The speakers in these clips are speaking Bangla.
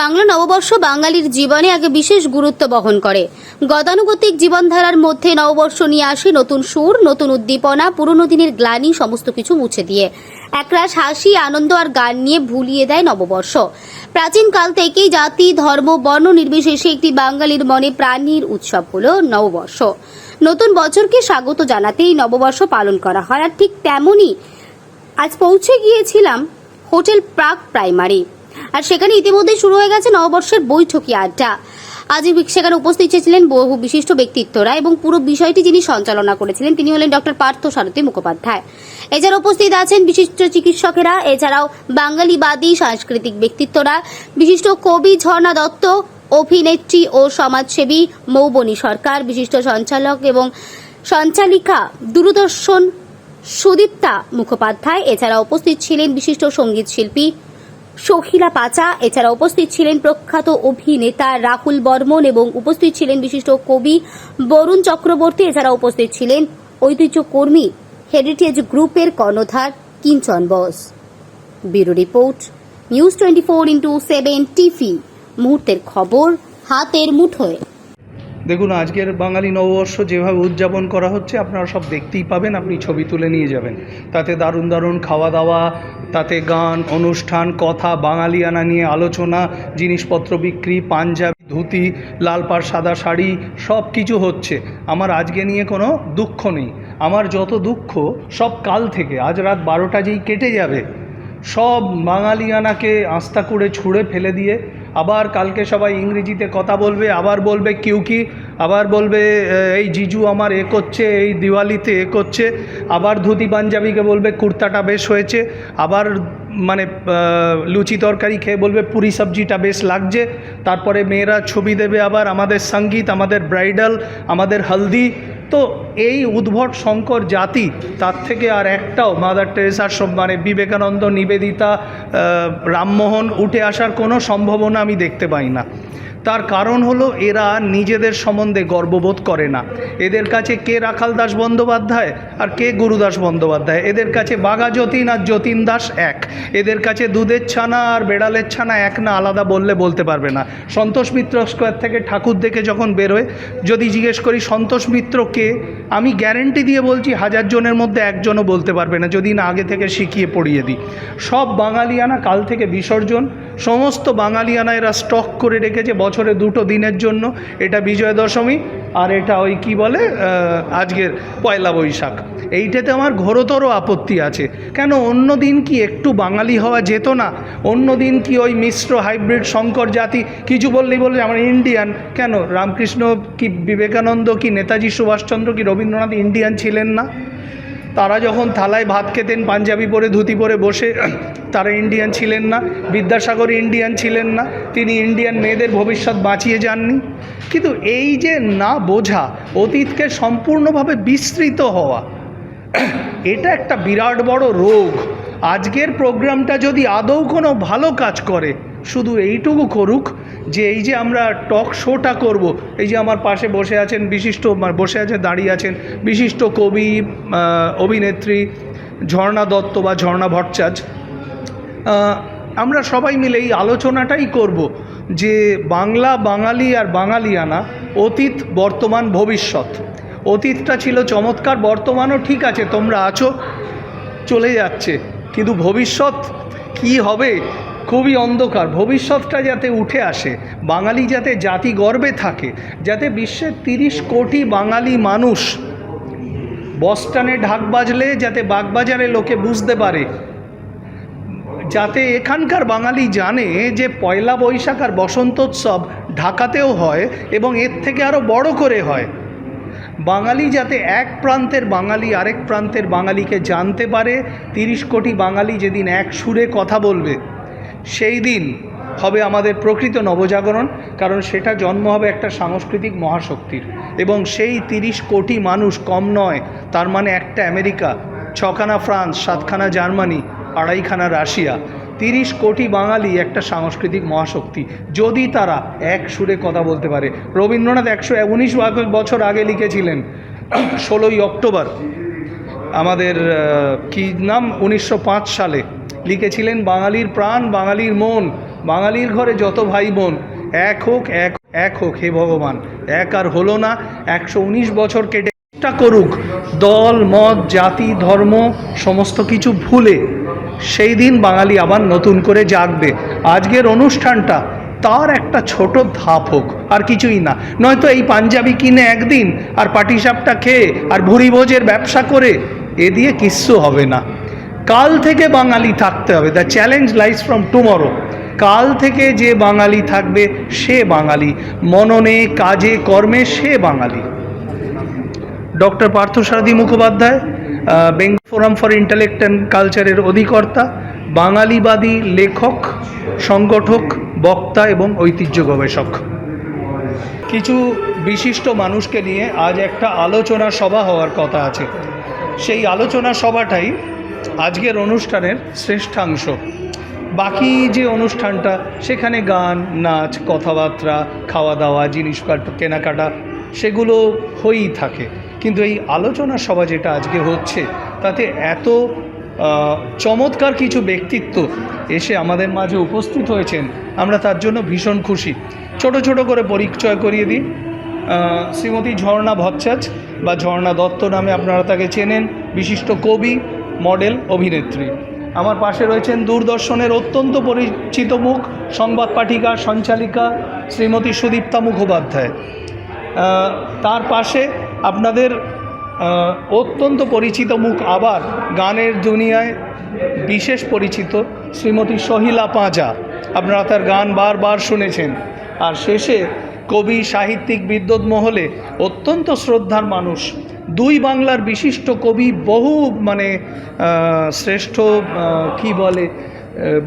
বাংলা নববর্ষ বাঙালির জীবনে এক বিশেষ গুরুত্ব বহন করে। গতানুগতিক জীবনধারার মধ্যে নববর্ষ নিয়ে আসে নতুন সুর, নতুন উদ্দীপনা, পুরনো দিনের গ্লানি, সমস্ত কিছু মুছে দিয়ে। একরাশ হাসি, আনন্দ আর গান নিয়ে ভুলিয়ে দেয় নববর্ষ। প্রাচীনকাল থেকেই জাতি, ধর্ম, বর্ণ নির্বিশেষে একটি বাঙালির মনে প্রাণীর উৎসব হল নববর্ষ। নতুন বছরকে স্বাগত জানাতেই নববর্ষ পালন করা হয়। আর ঠিক তেমনই আজ পৌঁছে গিয়েছিলাম হোটেল প্রাক প্রাইমারি। আর সেখানে ইতিমধ্যে শুরু হয়ে গেছে নববর্ষের বৈঠকি আড্ডা। আজ সেখানে উপস্থিত ছিলেন বহু বিশিষ্ট ব্যক্তিত্বরা এবং পুরো বিষয়টি যিনি সঞ্চালনা করেছিলেন, তিনি হলেন ডক্টর পার্থ সারথী মুখোপাধ্যায়। এছাড়া উপস্থিত আছেন বিশিষ্ট চিকিৎসকেরা, এছাড়াও বাঙালিবাদী সাংস্কৃতিক ব্যক্তিত্বরা, বিশিষ্ট কবি ঝর্ণা দত্ত, অভিনেত্রী ও সমাজসেবী মৌবনী সরকার, বিশিষ্ট সঞ্চালক এবং সঞ্চালিকা দূরদর্শন সুদীপ্তা মুখোপাধ্যায়। এছাড়া উপস্থিত ছিলেন বিশিষ্ট সংগীত শিল্পী সখিলা পাচা, এছাড়া উপস্থিত ছিলেন প্রখ্যাত অভিনেতা রাহুল বর্মন এবং উপস্থিত ছিলেন বিশিষ্ট কবি বরুণ চক্রবর্তী, এছাড়া উপস্থিত ছিলেন ঐতিহ্য কর্মী হেরিটেজ গ্রুপের কর্ণধার Kinchan Bose. Bureau report, news twenty four into seven TV. মুহূর্তের খবর হাতের মুঠোয়। দেখুন, আজকের বাঙালি নববর্ষ যেভাবে উদযাপন করা হচ্ছে, আপনারা সব দেখতেই পাবেন, আপনি ছবি তুলে নিয়ে যাবেন। তাতে দারুণ দারুণ খাওয়া দাওয়া তাতে গান, অনুষ্ঠান, কথা বাঙালিয়ানা নিয়ে আলোচনা, জিনিসপত্র বিক্রি, পাঞ্জাবি, ধুতি লাল পাড় সাদা শাড়ি, সব কিছু হচ্ছে। আমার আজকে নিয়ে কোনো দুঃখ নেই। আমার যত দুঃখ, সব কাল থেকে, আজ রাত বারোটা যেই কেটে যাবে, সব বাঙালিয়ানাকে আস্তা করে ছুঁড়ে ফেলে দিয়ে আবার কালকে সবাই ইংরেজিতে কথা বলবে, আবার বলবে কিউ কি, আবার বলবে এই জিজু আমার এ করছে, এই দিওয়ালিতে এ করছে, আবার ধুতি পাঞ্জাবিকে বলবে কুর্তাটা বেশ হয়েছে, আবার মানে লুচি তরকারি খেয়ে বলবে পুরি সবজিটা বেশ লাগছে, তারপরে মেয়েরা ছবি দেবে আবার আমাদের সংগীত, আমাদের ব্রাইডাল, আমাদের হলদি তো এই উদ্ভট শঙ্কর জাতি, তার থেকে আর একটাও মাদার টেরেসার মানে বিবেকানন্দ নিবেদিতা রামমোহন উঠে আসার কোনো সম্ভাবনা আমি দেখতে পাই না। তার কারণ হলো এরা নিজেদের সম্বন্ধে গর্ববোধ করে না। এদের কাছে কে রাখাল দাস বন্দ্যোপাধ্যায় আর কে গুরুদাস বন্দ্যোপাধ্যায়? এদের কাছে বাঘা যতীন আর যতীন দাস এক। এদের কাছে দুধের ছানা আর বেড়ালের ছানা এক না, আলাদা বললে বলতে পারবে না। সন্তোষ মিত্র স্কোয়ার থেকে ঠাকুর দেখে যখন বেরোয়, যদি জিজ্ঞেস করি, সন্তোষ মিত্র কে? আমি গ্যারেন্টি দিয়ে বলছি, হাজার জনের মধ্যে একজনও বলতে পারবে না, যদি না আগে থেকে শিখিয়ে পড়িয়ে দিই। সব বাঙালিয়ানা কাল থেকে বিসর্জন। সমস্ত বাঙালিয়ানা এরা স্টক করে রেখেছে বছরে দুটো দিনের জন্য, এটা বিজয় দশমী আর এটা ওই কি বলে আজকের পয়লা বৈশাখ। এইটাতে আমার ঘোরতর আপত্তি আছে। কেন অন্য দিন কি একটু বাঙালি হওয়া যেত না? অন্য দিন কি ওই মিশ্র হাইব্রিড শঙ্কর জাতি, কিছু বললেই বললে আমার ইন্ডিয়ান। কেন? রামকৃষ্ণ কি বিবেকানন্দ কি নেতাজি সুভাষচন্দ্র কি রবীন্দ্রনাথ ইন্ডিয়ান ছিলেন না? তারা যখন থালায় ভাত খেতেন, পাঞ্জাবি পরে, ধুতি পরে বসে, তারা ইন্ডিয়ান ছিলেন না, বিদ্যাসাগর ইন্ডিয়ান ছিলেন না, তিনি ইন্ডিয়ান মেয়েদের ভবিষ্যৎ বাঁচিয়ে যাননি। কিন্তু এই যে না বোঝা, অতীতকে সম্পূর্ণভাবে বিস্তৃত হওয়া, এটা একটা বিরাট বড় রোগ। আজকের প্রোগ্রামটা যদি আদৌ কোনো ভালো কাজ করে, শুধু এইটুকু করুক যে এই যে আমরা টক শোটা করব, এই যে আমার পাশে বসে আছেন বিশিষ্ট মানে বসে আছেন, দাঁড়িয়ে আছেন বিশিষ্ট কবি অভিনেত্রী ঝর্ণা দত্ত বা ঝর্ণা ভট্টাচার্য আমরা সবাই মিলে এই আলোচনাটাই করব যে বাংলা বাঙালি আর বাঙালিয়ানা, অতীত, বর্তমান, ভবিষ্যৎ। অতীতটা ছিল চমৎকার, বর্তমানও ঠিক আছে, তোমরা আছো, চলে যাচ্ছে, কিন্তু ভবিষ্যৎ কি হবে? খুবই অন্ধকার। ভবিষ্যৎটা যাতে উঠে আসে, বাঙালি যাতে জাতি গর্বে থাকে, যাতে বিশ্বের তিরিশ কোটি বাঙালি মানুষ বস্টানে ঢাক বাজলে যাতে বাগবাজারে লোকে বুঝতে পারে, যাতে এখানকার বাঙালি জানে যে পয়লা বৈশাখ আর বসন্তোৎসব ঢাকাতেও হয় এবং এর থেকে আরও বড় করে হয়। বাঙালি যাতে এক প্রান্তের বাঙালি আরেক প্রান্তের বাঙালিকে জানতে পারে, তিরিশ কোটি বাঙালি যেদিন এক সুরে কথা বলবে। সেই দিন হবে আমাদের প্রকৃত নবজাগরণ, কারণ সেটা জন্ম হবে একটা সাংস্কৃতিক মহাশক্তির। এবং সেই তিরিশ কোটি মানুষ কম নয়, তার মানে একটা আমেরিকা, ছখানা ফ্রান্স, সাতখানা জার্মানি, আড়াইখানা রাশিয়া। তিরিশ কোটি বাঙালি একটা সাংস্কৃতিক মহাশক্তি, যদি তারা এক সুরে কথা বলতে পারে। রবীন্দ্রনাথ একশো উনিশ বছর আগে লিখেছিলেন, ষোলোই অক্টোবর, আমাদের কি নাম? উনিশশো পাঁচ সালে। লিখেছিলেন, বাঙালির প্রাণ, বাঙালির মন, বাঙালির ঘরে যত ভাই বোন এক হোক, এক এক হোক, হে ভগবান, এক আর হলো না, একশো উনিশ বছর কেটে চেষ্টা করুক, দল, মত, জাতি, ধর্ম, সমস্ত কিছু ভুলে সেই দিন বাঙালি আবার নতুন করে জাগবে। আজকের অনুষ্ঠানটা তার একটা ছোট ধাপ হোক, আর কিছুই না। নয়তো এই পাঞ্জাবি কিনে একদিন, আর পাটিসাপটা খেয়ে, আর ভুরি ভোজের ব্যবসা করে, এ দিয়ে কিচ্ছু হবে না। কাল থেকে বাঙালি থাকতে হবে। The challenge lies from tomorrow কাল থেকে যে বাঙালি থাকবে, সে বাঙালি। মননে, কাজে, কর্মে সে বাঙালি। Doctor Parthasarathi Mukhopadhyay Bengal forum for intellect and কালচারের অধিকর্তা, বাঙালিবাদী লেখক, সংগঠক, বক্তা এবং ঐতিহ্য গবেষক। কিছু বিশিষ্ট মানুষকে নিয়ে আজ একটা আলোচনা সভা হওয়ার কথা আছে। সেই আলোচনা সভাটাই আজকের অনুষ্ঠানের শ্রেষ্ঠাংশ। বাকি যে অনুষ্ঠানটা, সেখানে গান, নাচ, কথাবার্তা খাওয়া দাওয়া জিনিস কেনাকাটা, সেগুলো হয়েই থাকে। কিন্তু এই আলোচনা সভা যেটা আজকে হচ্ছে, তাতে এত চমৎকার কিছু ব্যক্তিত্ব এসে আমাদের মাঝে উপস্থিত হয়েছেন। আমরা তার জন্য ভীষণ খুশি। ছোট ছোট করে পরিচয় করিয়ে দিই। শ্রীমতী ঝর্ণা ভট্টাচ বা ঝর্ণা দত্ত নামে আপনারা তাকে চেনেন। বিশিষ্ট কবি মডেল অভিনেত্রী। আমার পাশে রয়েছেন দূরদর্শনের অত্যন্ত পরিচিত মুখ, সংবাদ পাঠিকা, সঞ্চালিকা শ্রীমতী সুদীপ্তা মুখোপাধ্যায়। তার পাশে আপনাদের অত্যন্ত পরিচিত মুখ আবার গানের দুনিয়ায় বিশেষ পরিচিত শ্রীমতী সহিলা পাঁজা। আপনারা তার গান বারবার শুনেছেন। আর শেষে কবি, সাহিত্যিক বিদ্যুৎ মহলে অত্যন্ত শ্রদ্ধার মানুষ। দুই বাংলার বিশিষ্ট কবি বহু মানে শ্রেষ্ঠ কি বলে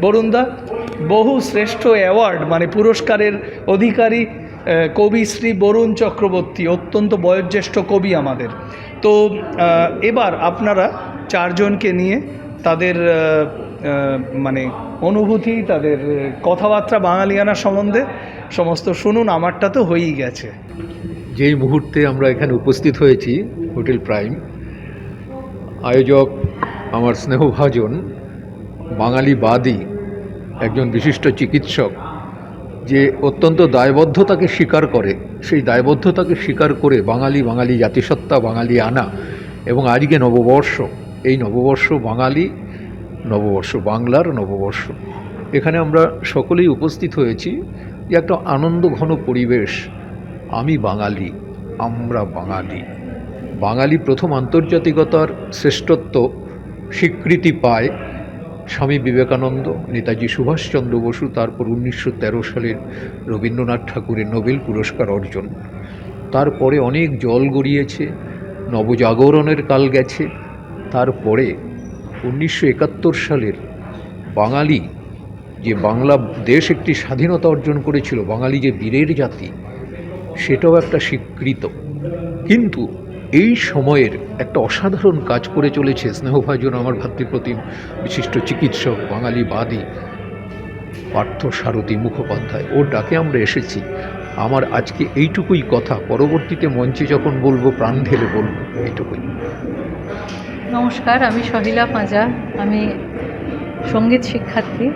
বরুণদা বহু শ্রেষ্ঠ অ্যাওয়ার্ড মানে পুরস্কারের অধিকারী কবি শ্রী বরুণ চক্রবর্তী, অত্যন্ত বয়োজ্যেষ্ঠ কবি আমাদের। তো এবার আপনারা চারজনকে নিয়ে তাদের মানে অনুভূতি, তাদের কথাবার্তা বাঙালিয়ানা সম্বন্ধে সমস্ত শুনুন, আমারটা তো হয়েই গেছে। যেই মুহূর্তে আমরা এখানে উপস্থিত হয়েছি, হোটেল প্রাইম, আয়োজক আমার স্নেহভাজন বাঙালিবাদী একজন বিশিষ্ট চিকিৎসক, যে অত্যন্ত দায়বদ্ধতাকে স্বীকার করে, সেই দায়বদ্ধতাকে স্বীকার করে বাঙালি বাঙালি জাতিসত্তা, বাঙালি আনা এবং আজকে নববর্ষ, এই নববর্ষ বাঙালি নববর্ষ, বাংলার নববর্ষ। এখানে আমরা সকলেই উপস্থিত হয়েছি যে একটা আনন্দ ঘন পরিবেশ। আমি বাঙালি, আমরা বাঙালি। বাঙালি প্রথম আন্তর্জাতিকতার শ্রেষ্ঠত্ব স্বীকৃতি পায় স্বামী বিবেকানন্দ, নেতাজি সুভাষচন্দ্র বসু, তারপর উনিশশো তেরো সালের রবীন্দ্রনাথ ঠাকুরের নোবেল পুরস্কার অর্জন। তারপরে অনেক জল গড়িয়েছে, নবজাগরণের কাল গেছে। তারপরে উনিশশো একাত্তর সালের বাঙালি যে বাংলা দেশ একটি স্বাধীনতা অর্জন করেছিল, বাঙালি যে বীরের জাতি, সেটাও একটা স্বীকৃত। কিন্তু এই সময়ের একটা অসাধারণ কাজ করে চলেছে স্নেহভাজন আমার ভাতৃপ্রতিম বিশিষ্ট চিকিৎসক, বাঙালি বাদী, পার্থ সারথী মুখোপাধ্যায়। ওর ডাকে আমরা এসেছি। আমার আজকে এইটুকুই কথা। পরবর্তীতে মঞ্চে যখন বলব, প্রাণ ঢেলে বলব, এইটুকুই। নমস্কার, আমি সহিলা পাঁজা। আমি সংগীত শিক্ষার্থী।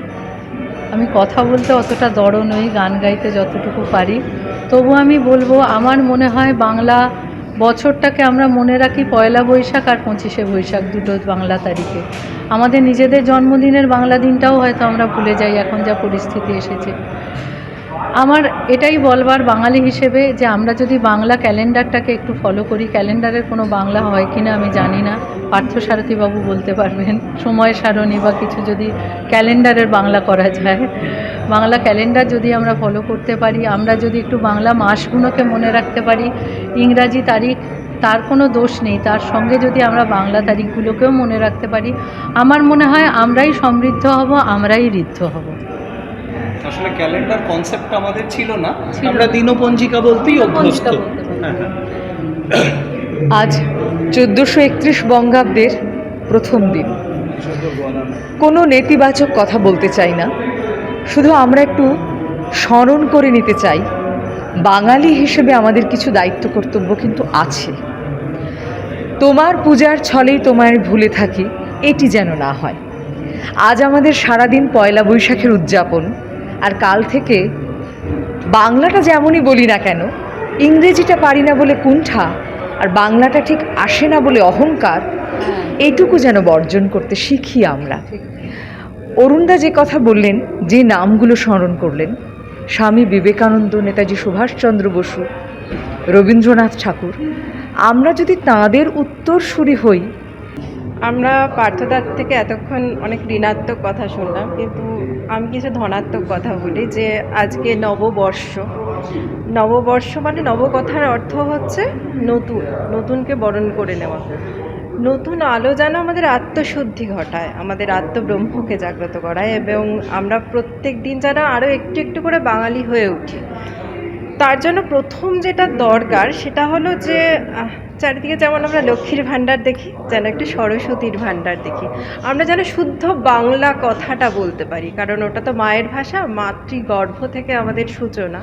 আমি কথা বলতে অতটা দড় নই, গান গাইতে যতটুকু পারি। তবু আমি বলব, আমার মনে হয় বাংলা বছরটাকে আমরা মনে রাখি পয়লা বৈশাখ আর পঁচিশে বৈশাখ দুটো বাংলা তারিখে। আমাদের নিজেদের জন্মদিনের বাংলা দিনটাও হয়তো আমরা ভুলে যাই, এখন যা পরিস্থিতি এসেছে। আমার এটাই বলবার বাঙালি হিসেবে যে আমরা যদি বাংলা ক্যালেন্ডারটাকে একটু ফলো করি, ক্যালেন্ডারের কোনো বাংলা হয় কি না আমি জানি না। পার্থ সারথীবাবু বলতে পারবেন, সময় সারণী বা কিছু যদি ক্যালেন্ডারের বাংলা করা যায়। বাংলা ক্যালেন্ডার যদি আমরা ফলো করতে পারি, আমরা যদি একটু বাংলা মাসগুলোকে মনে রাখতে পারি, ইংরাজি তারিখ, তার কোনো দোষ নেই। তার সঙ্গে যদি আমরা বাংলা তারিখগুলোকেও মনে রাখতে পারি, আমার মনে হয় আমরাই সমৃদ্ধ হব, আমরাই ঋদ্ধ হব। আসলে ক্যালেন্ডার কনসেপ্ট আমাদের ছিল না। আমরা দিনপঞ্জিকা বলতেই অভ্যস্ত। হ্যাঁ হ্যাঁ। আজ চোদ্দোশো একত্রিশ বঙ্গাব্দের প্রথম দিন। কোনো নেতিবাচক কথা বলতে চাই না। শুধু আমরা একটু স্মরণ করে নিতে চাই। বাঙালি হিসেবে আমাদের কিছু দায়িত্ব কর্তব্য কিন্তু আছে। তোমার পূজার ছলেই তোমায় ভুলে থাকি এটি যেন না হয়। আজ আমাদের সারাদিন পয়লা বৈশাখের উদযাপন। আর কাল থেকে বাংলাটা যেমনই বলি না কেন, ইংরেজিটা পারি না বলে কুণ্ঠা আর বাংলাটা ঠিক আসে না বলে অহংকার, এইটুকু যেন বর্জন করতে শিখি আমরা। অরুণদা যে কথা বললেন, যে নামগুলো স্মরণ করলেন, স্বামী বিবেকানন্দ, নেতাজি সুভাষচন্দ্র বসু, রবীন্দ্রনাথ ঠাকুর, আমরা যদি তাঁদের উত্তরসূরি হই আমরা পার্থদার থেকে এতক্ষণ অনেক ঋণাত্মক কথা শুনলাম, কিন্তু আমি কিছু ধনাত্মক কথা বলি যে আজকে নববর্ষ। নববর্ষ মানে নবকথার অর্থ হচ্ছে নতুন, নতুনকে বরণ করে নেওয়া। নতুন আলো যেন আমাদের আত্মশুদ্ধি ঘটায়, আমাদের আত্মব্রহ্মকে জাগ্রত করায়, এবং আমরা প্রত্যেক দিন যেন আরও একটু একটু করে বাঙালি হয়ে উঠি। তার জন্য প্রথম যেটা দরকার সেটা হলো যে চারিদিকে যেমন আমরা লক্ষ্মীর ভাণ্ডার দেখি, যেন একটু সরস্বতীর ভাণ্ডার দেখি। আমরা যেন শুদ্ধ বাংলা কথাটা বলতে পারি, কারণ ওটা তো মায়ের ভাষা, মাতৃগর্ভ থেকে আমাদের সূচনা।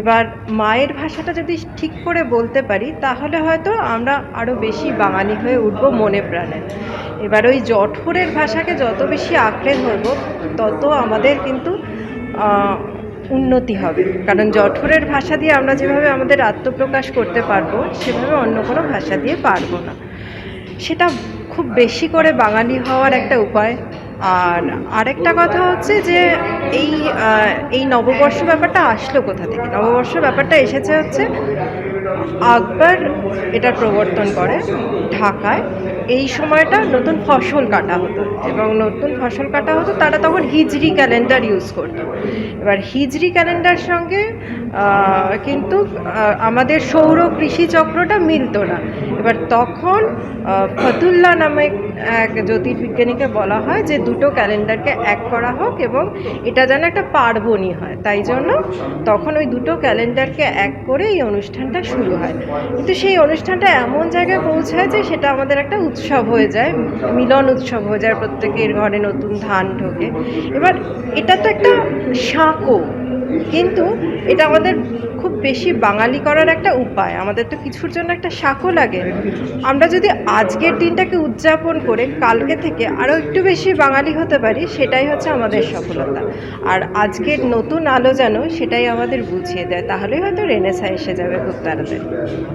এবার মায়ের ভাষাটা যদি ঠিক করে বলতে পারি, তাহলে হয়তো আমরা আরও বেশি বাঙালি হয়ে উঠব মনে প্রাণে। এবার ওই জঠরের ভাষাকে যত বেশি আঁকড়ে ধরবো, তত আমাদের কিন্তু উন্নতি হবে। কারণ জঠরের ভাষা দিয়ে আমরা যেভাবে আমাদের আত্মপ্রকাশ করতে পারব, সেভাবে অন্য কোনো ভাষা দিয়ে পারব না। সেটা খুব বেশি করে বাঙালি হওয়ার একটা উপায়। আর আরেকটা কথা হচ্ছে যে, এই এই নববর্ষ ব্যাপারটা আসলো কোথা থেকে? নববর্ষ ব্যাপারটা এসেছে হচ্ছে আকবর এটা প্রবর্তন করে ঢাকায়। এই সময়টা নতুন ফসল কাটা হতো এবং নতুন ফসল কাটা হতো, তারা তখন হিজরি ক্যালেন্ডার ইউজ করতো। এবার হিজরি ক্যালেন্ডার সঙ্গে কিন্তু আমাদের সৌর কৃষি চক্রটা মিলতো না। এবার তখন ফতুল্লা নামে এক জ্যোতির্বিজ্ঞানীকে বলা হয় যে দুটো ক্যালেন্ডারকে এক করা হোক এবং এটা যেন একটা পার্বণই হয়। তাই জন্য তখন ওই দুটো ক্যালেন্ডারকে এক করে এই অনুষ্ঠানটা শুরু হয়। কিন্তু সেই অনুষ্ঠানটা এমন জায়গায় পৌঁছায় যে সেটা আমাদের একটা উৎসব হয়ে যায়, মিলন উৎসব হয়ে যায় প্রত্যেকের ঘরে নতুন ধান ঢোকে। এবার এটা তো একটা সাঁকো, কিন্তু এটা আমাদের খুব বেশি বাঙালি করার একটা উপায়। আমাদের তো কিছুর জন্য একটা সাঁকো লাগে। আমরা যদি আজকের দিনটাকে উদযাপন করে কালকে থেকে আরও একটু বেশি বাঙালি হতে পারি, সেটাই হচ্ছে আমাদের সফলতা। আর আজকের নতুন আলো যেন সেটাই আমাদের বুঝিয়ে দেয়, তাহলেই হয়তো রেনেসা এসে যাবে খুব তাড়াতাড়ি।